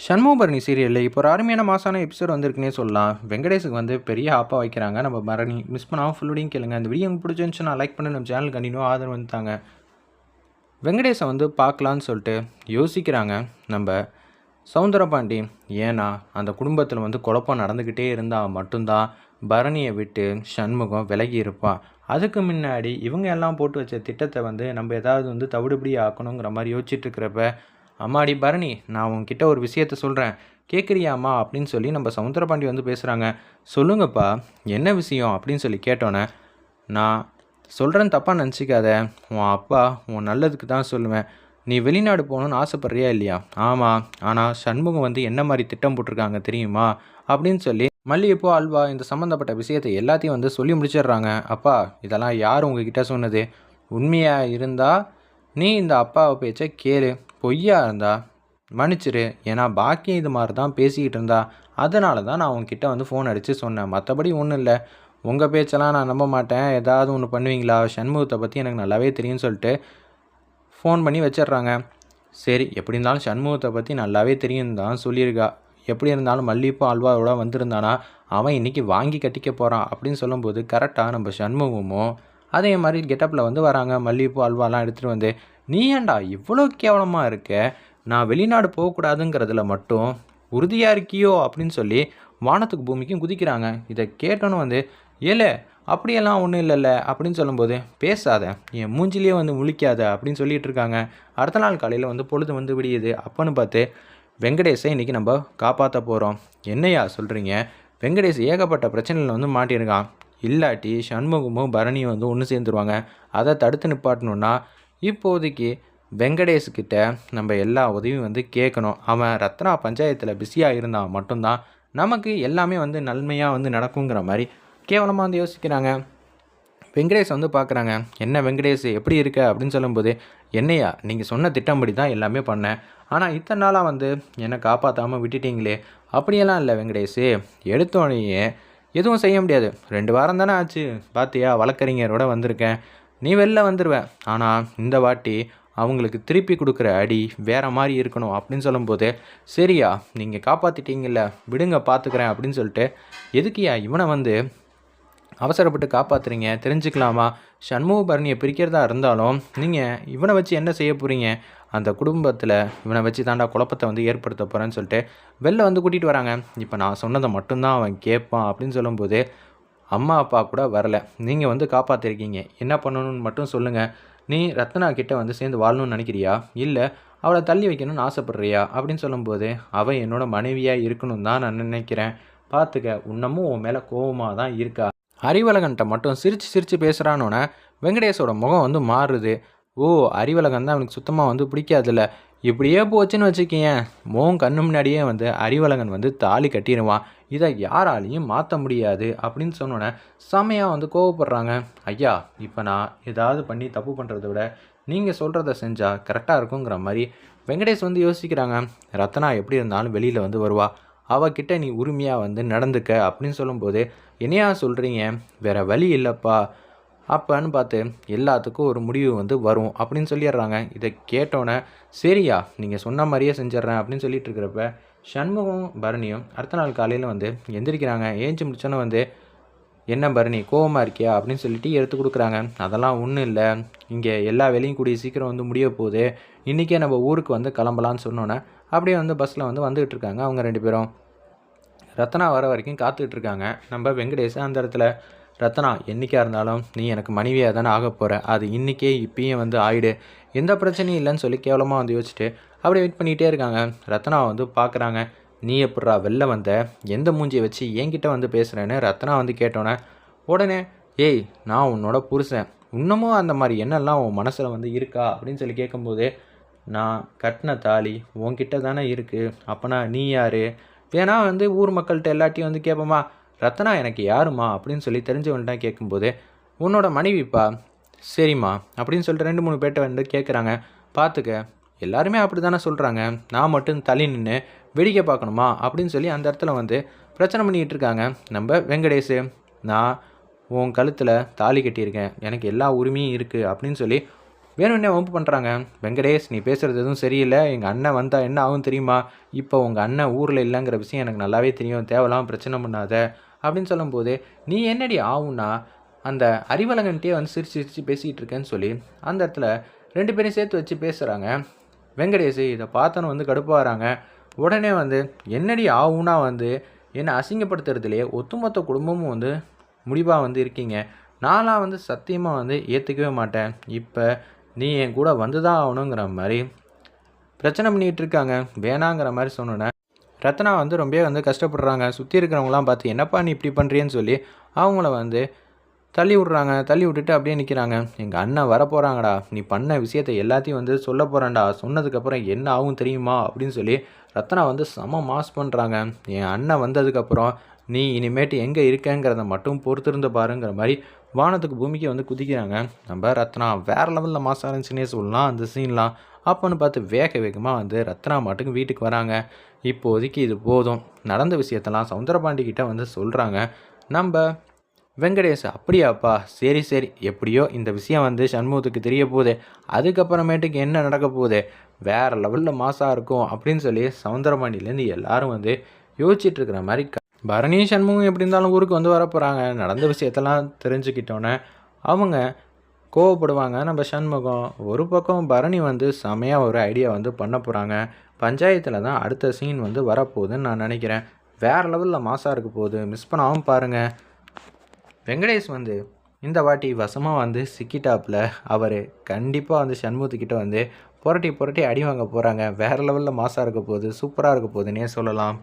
சண்முகபரணி சீரியலில் இப்போ ஒரு அருமையான மாசான எபிசோட் வந்திருக்குன்னே சொல்லலாம். வெங்கடேஷுக்கு வந்து பெரிய ஆப்பா வைக்கிறாங்க. நம்ம பரணி மிஸ் பண்ணாமல் ஃபுல்லோடையும் கேளுங்க. அந்த வீடியோ உங்களுக்கு பிடிச்சிருந்துச்சுன்னா லைக் பண்ணி நம்ம சேனல் கண்டினியூ ஆதரவு வந்துட்டாங்க வெங்கடேஷை வந்து பார்க்கலான்னு சொல்லிட்டு யோசிக்கிறாங்க. நம்ம சவுந்தரபாண்டி ஏன்னா அந்த குடும்பத்தில் வந்து குழப்பம் நடந்துக்கிட்டே இருந்தால் மட்டும்தான் பரணியை விட்டு சண்முகம் விலகி இருப்பான் அதுக்கு முன்னாடி இவங்க எல்லாம் போட்டு வச்ச திட்டத்தை வந்து நம்ம ஏதாவது வந்து தவிடுபடி ஆக்கணுங்கிற மாதிரி யோசிச்சுட்டு இருக்கிறப்ப அம்மாடி பரணி நான் உங்ககிட்ட ஒரு விஷயத்த சொல்கிறேன் கேட்குறியாம்மா அப்படின்னு சொல்லி நம்ம சமுத்திரபாண்டி வந்து பேசுகிறாங்க சொல்லுங்கப்பா என்ன விஷயம்? அப்படின்னு சொல்லி கேட்டோன்னே நான் சொல்கிறேன்னு தப்பாக நினச்சிக்காத. உன் அப்பா உன் நல்லதுக்கு தான் சொல்லுவேன். நீ வெளிநாடு போகணுன்னு ஆசைப்பட்றியா இல்லையா? ஆமாம் ஆனால் சண்முகம் வந்து என்ன மாதிரி திட்டம் போட்டிருக்காங்க தெரியுமா? அப்படின்னு சொல்லி மல்லிகைப்பூ அல்வா இந்த சம்மந்தப்பட்ட விஷயத்தை எல்லாத்தையும் வந்து சொல்லி முடிச்சிடுறாங்க. அப்பா இதெல்லாம் யார் உங்ககிட்ட சொன்னது? உண்மையாக இருந்தால் நீ இந்த அப்பாவை பேச்சை கேளு. பொய்யா இருந்தா மன்னிச்சிரு. ஏன்னா பாக்கி இது மாதிரி தான் பேசிக்கிட்டு இருந்தா. அதனால தான் நான் உங்ககிட்ட வந்து ஃபோன் அடித்து சொன்னேன். மற்றபடி ஒன்றும் இல்லை. உங்கள் பேச்செல்லாம் நான் நம்ப மாட்டேன். ஏதாவது ஒன்று பண்ணுவீங்களா? சண்முகத்தை பற்றி எனக்கு நல்லாவே தெரியும்னு சொல்லிட்டு ஃபோன் பண்ணி வச்சிடுறாங்க. சரி எப்படி இருந்தாலும் சண்முகத்தை பற்றி நல்லாவே தெரியும் தான் சொல்லியிருக்கா. எப்படி இருந்தாலும் மல்லிகைப்பூ அல்வாவோட வந்திருந்தானா? அவன் இன்றைக்கி வாங்கி கட்டிக்க போகிறான் அப்படின்னு சொல்லும்போது கரெக்டாக நம்ம சண்முகமும் அதே மாதிரி கெட்டப்பில் வந்து வராங்க. மல்லிகைப்பூ அல்வாலாம் எடுத்துகிட்டு வந்து நீ ஏன்டா இவ்வளோ கேவலமாக இருக்க? நான் வெளிநாடு போகக்கூடாதுங்கிறதுல மட்டும் உறுதியாக இருக்கியோ அப்படின்னு சொல்லி வானத்துக்கு பூமிக்கும் குதிக்கிறாங்க. இதை கேட்டோன்னு வந்து ஏலே அப்படியெல்லாம் ஒன்றும் இல்லைல்ல அப்படின்னு சொல்லும்போது பேசாத என் மூஞ்சிலேயே வந்து முழிக்காத அப்படின்னு சொல்லிட்டு இருக்காங்க. அடுத்த நாள் காலையில் வந்து பொழுது வந்து விடியுது. அப்பன்னு பார்த்து வெங்கடேஷை இன்றைக்கி நம்ம காப்பாற்ற போகிறோம் என்னையா சொல்கிறீங்க வெங்கடேஷ் ஏகப்பட்ட பிரச்சனையில் வந்து மாட்டியிருக்கான். இல்லாட்டி சண்முகமும் பரணியும் வந்து ஒன்று சேர்ந்துருவாங்க. அதை தடுத்து நிப்பாட்டணுன்னா இப்போதைக்கு வெங்கடேஷ்கிட்ட நம்ம எல்லா உதவியும் வந்து கேட்கணும். அவன் ரத்னா பஞ்சாயத்தில் பிஸியாக இருந்தால் மட்டும்தான் நமக்கு எல்லாமே வந்து நன்மையாக வந்து நடக்குங்கிற மாதிரி கேவலமாக வந்து யோசிக்கிறாங்க. வெங்கடேஷ் வந்து பார்க்குறாங்க என்ன வெங்கடேஷ் எப்படி இருக்க? அப்படின்னு சொல்லும்போது என்னையா நீங்கள் சொன்ன திட்டம்படி தான் எல்லாமே பண்ணேன். ஆனால் இத்தனை நாளாக வந்து என்னை காப்பாற்றாமல் விட்டுட்டீங்களே. அப்படியெல்லாம் இல்லை வெங்கடேஷ். எடுத்தோடனே எதுவும் செய்ய முடியாது. ரெண்டு வாரம் தானே ஆச்சு. பார்த்தியா வழக்கறிஞரோட வந்திருக்கேன். நீ வெளில வந்துடுவேன் ஆனால் இந்த வாட்டி அவங்களுக்கு திருப்பி கொடுக்குற அடி வேறு மாதிரி இருக்கணும் அப்படின்னு சொல்லும்போது சரியா நீங்கள் காப்பாற்றிட்டீங்கல்ல விடுங்க பார்த்துக்கிறேன் அப்படின்னு சொல்லிட்டு எதுக்குயா இவனை வந்து அவசரப்பட்டு காப்பாற்றுறீங்க தெரிஞ்சுக்கலாமா? சண்முக பரணியை பிரிக்கிறதா இருந்தாலும் நீங்கள் இவனை வச்சு என்ன செய்ய போகிறீங்க அந்த குடும்பத்தில் இவனை வச்சு தாண்டா குழப்பத்தை வந்து ஏற்படுத்த போகிறேன்னு சொல்லிட்டு வெளில வந்து கூட்டிகிட்டு வராங்க. இப்போ நான் சொன்னதை மட்டும்தான் அவன் கேட்பான் அப்படின்னு சொல்லும்போது அம்மா அப்பா கூட வரல. நீங்கள் வந்து காப்பாற்றிருக்கீங்க என்ன பண்ணணும்னு மட்டும் சொல்லுங்கள் நீ ரத்னா கிட்டே வந்து சேர்ந்து வாழணும்னு நினைக்கிறியா? இல்லை அவளை தள்ளி வைக்கணும்னு ஆசைப்பட்றியா? அப்படின்னு சொல்லும்போது அவள் என்னோட மனைவியாக இருக்கணும் தான் நான் நினைக்கிறேன். பார்த்துக்க உன்னமும் உன் மேலே கோபமாக தான் இருக்கா? அறிவழகன்ட்ட மட்டும் சிரித்து சிரித்து பேசுகிறானோன்னே வெங்கடேஷோட முகம் வந்து மாறுது. ஓ அறிவழகன் தான் அவனுக்கு சுத்தமாக வந்து பிடிக்காதுல்ல. இப்படியே போச்சுன்னு வச்சுக்கேன் மோன் கண்ணு முன்னாடியே வந்து அறிவழகன் வந்து தாலி கட்டிடுவான். இதை யாராலையும் மாற்ற முடியாது அப்படின்னு சொன்னோன்னே செமையாக வந்து கோவப்படுறாங்க. ஐயா இப்போ நான் ஏதாவது பண்ணி தப்பு பண்ணுறத விட நீங்கள் சொல்கிறத செஞ்சால் கரெக்டாக இருக்குங்கிற மாதிரி வெங்கடேஷ் வந்து யோசிக்கிறாங்க. ரத்னா எப்படி இருந்தாலும் வெளியில் வந்து வருவா. அவகிட்ட நீ உரிமையாக வந்து நடந்துக்க அப்படின்னு சொல்லும்போது என்னையா சொல்கிறீங்க வேறு வழி இல்லைப்பா. அப்போன்னு பார்த்து எல்லாத்துக்கும் ஒரு முடிவு வந்து வரும் அப்படின்னு சொல்லிடுறாங்க. இதை கேட்டோன்னே சரியா நீங்கள் சொன்ன மாதிரியே செஞ்சிட்றேன் அப்படின்னு சொல்லிட்டு இருக்கிறப்ப சண்முகம் பரணியும் அடுத்த நாள் காலையில் வந்து எந்திரிக்கிறாங்க. ஏஞ்சி முடிச்சோன்னே வந்து என்ன பரணி கோவமாக இருக்கியா? அப்படின்னு சொல்லிட்டு எடுத்து கொடுக்குறாங்க. அதெல்லாம் ஒன்றும் இல்லை. இங்கே எல்லா வேலையும் கூடிய சீக்கிரம் வந்து முடிய போகுது. இன்றைக்கே நம்ம ஊருக்கு வந்து கிளம்பலான்னு சொன்னோன்னே அப்படியே வந்து பஸ்ஸில் வந்து வந்துகிட்டு இருக்காங்க அவங்க ரெண்டு பேரும். ரத்னா வர வரைக்கும் காத்துக்கிட்டு இருக்காங்க. நம்ம வெங்கடேஷ் அந்த இடத்துல ரத்னா என்றைக்காக இருந்தாலும் நீ எனக்கு மனைவியாக தானே ஆக போகிற அது இன்றைக்கே இப்பயும் வந்து ஆயிடு. எந்த பிரச்சனையும் இல்லைன்னு சொல்லி கேவலமாக வந்து யோசிச்சுட்டு அப்படியே வெயிட் பண்ணிகிட்டே இருக்காங்க. ரத்னா வந்து பார்க்குறாங்க. நீ எப்பட்றா வெளில வந்த? எந்த மூஞ்சியை வச்சு என்கிட்ட வந்து பேசுகிறேன்னு ரத்னா வந்து கேட்டோன்னே உடனே ஏய் நான் உன்னோட புருஷன். இன்னமும் அந்த மாதிரி என்னெல்லாம் உன் மனசில் வந்து இருக்கா? அப்படின்னு சொல்லி கேட்கும்போது நான் கட்டின தாலி உன்கிட்ட தானே இருக்குது அப்போனா நீ யார்? ஏன்னா வந்து ஊர் மக்கள்கிட்ட எல்லாத்தையும் வந்து கேட்போமா ரத்னா எனக்கு யாருமா அப்படின்னு சொல்லி தெரிஞ்சவன்ட்ட கேட்கும்போது உன்னோட மனைவிப்பா சரிம்மா அப்படின்னு சொல்லிட்டு ரெண்டு மூணு பேர்ட்ட வந்து கேட்குறாங்க பார்த்துக்க எல்லாருமே அப்படி தானே சொல்கிறாங்க நான் மட்டும் தள்ளி நின்று வெடிக்க பார்க்கணுமா அப்படின்னு சொல்லி அந்த இடத்துல வந்து பிரச்சனை பண்ணிக்கிட்டு இருக்காங்க. நம்ம வெங்கடேஷு நான் உன் கழுத்தில் தாலி கட்டியிருக்கேன். எனக்கு எல்லா உரிமையும் இருக்குது அப்படின்னு சொல்லி வேணும்னே வம்பு பண்ணுறாங்க வெங்கடேஷ் நீ பேசுகிறது எதுவும் சரியில்லை. எங்கள் அண்ணன் வந்தால் என்ன ஆகும் தெரியுமா? இப்போ உங்கள் அண்ணன் ஊரில் இல்லைங்கிற விஷயம் எனக்கு நல்லாவே தெரியும். தேவையில்லாம பிரச்சனை பண்ணாத. அப்படின்னு சொல்லும்போது நீ என்னடி ஆகும்னா அந்த அறிவலங்கன்ட்டே வந்து சிரிச்சு சிரித்து பேசிகிட்டு இருக்கேன்னு சொல்லி அந்த இடத்துல ரெண்டு பேரையும் சேர்த்து வச்சு பேசுகிறாங்க வெங்கடேஷ் இதை பார்த்தோன்னு வந்து கடுப்பாகிறாங்க. உடனே வந்து என்னடி ஆகும்னா வந்து என்னை அசிங்கப்படுத்துறதுலேயே ஒட்டுமொத்த குடும்பமும் வந்து முடிவாக வந்து இருக்கீங்க. நானாக வந்து சத்தியமாக வந்து ஏற்றுக்கவே மாட்டேன். இப்போ நீ என் கூட வந்து தான் ஆகணுங்கிற மாதிரி பிரச்சனை பண்ணிகிட்டு இருக்காங்க. வேணாங்கிற மாதிரி சொன்னோன்னே ரத்னா வந்து ரொம்பவே வந்து கஷ்டப்படுறாங்க. சுற்றி இருக்கிறவங்களாம் பார்த்து என்னப்பா நீ இப்படி பண்ணுறியன்னு சொல்லி அவங்கள வந்து தள்ளி விட்றாங்க. தள்ளி விட்டுட்டு அப்படியே நிற்கிறாங்க எங்கள் அண்ணன் வரப்போகிறாங்கடா நீ பண்ண விஷயத்தை எல்லாத்தையும் வந்து சொல்ல போகிறேன்டா சொன்னதுக்கப்புறம் என்ன ஆகும் தெரியுமா? அப்படின்னு சொல்லி ரத்னா வந்து செம மாஸ் பண்ணுறாங்க என் அண்ணன் வந்ததுக்கப்புறம் நீ இனிமேட்டு எங்கே இருக்கேங்கிறத மட்டும் பொறுத்திருந்து பாருங்கிற மாதிரி வானத்துக்கு பூமிக்கு வந்து குதிக்கிறாங்க. நம்ம ரத்னா வேறு லெவலில் மாசாக இருந்துச்சுன்னே சொல்லலாம் அந்த சீன்லாம் அப்போன்னு பார்த்து வேக வேகமாக வந்து ரத்னா மாட்டுக்கு வீட்டுக்கு வராங்க. இப்போதைக்கு இது போதும். நடந்த விஷயத்தெல்லாம் சவுந்தரபாண்டிகிட்ட வந்து சொல்கிறாங்க நம்ம வெங்கடேஷ் அப்படியாப்பா சரி சரி. எப்படியோ இந்த விஷயம் வந்து சண்முகத்துக்கு தெரிய போகுது. அதுக்கப்புறமேட்டுக்கு என்ன நடக்க போகுது? வேறு லெவலில் மாசாக இருக்கும். அப்படின்னு சொல்லி சவுந்தரபாண்டியிலேருந்து எல்லாரும் வந்து யோசிச்சுட்டு இருக்கிற மாதிரி க- பரணி சண்முகம் எப்படி இருந்தாலும் ஊருக்கு வந்து வரப்போகிறாங்க நடந்த விஷயத்தெல்லாம் தெரிஞ்சுக்கிட்டோன்னே அவங்க கோவப்படுவாங்க. நம்ம சண்முகம் ஒரு பக்கம் பரணி வந்து செமையாக ஒரு ஐடியா வந்து பண்ண போகிறாங்க பஞ்சாயத்தில் தான் அடுத்த சீன் வந்து வரப்போகுதுன்னு நான் நினைக்கிறேன். வேறு லெவலில் மாசாக இருக்க போகுது. மிஸ் பண்ணாமல் பாருங்கள் வெங்கடேஷ் வந்து இந்த வாட்டி வசமாக வந்து சிக்கிட்டாப்பில் அவர் கண்டிப்பாக வந்து சண்முகத்துக்கிட்ட வந்து புரட்டி புரட்டி அடி வாங்க போகிறாங்க வேறு லெவலில் மாசாக இருக்க போகுது. சூப்பராக இருக்க போகுதுன்னே சொல்லலாம்.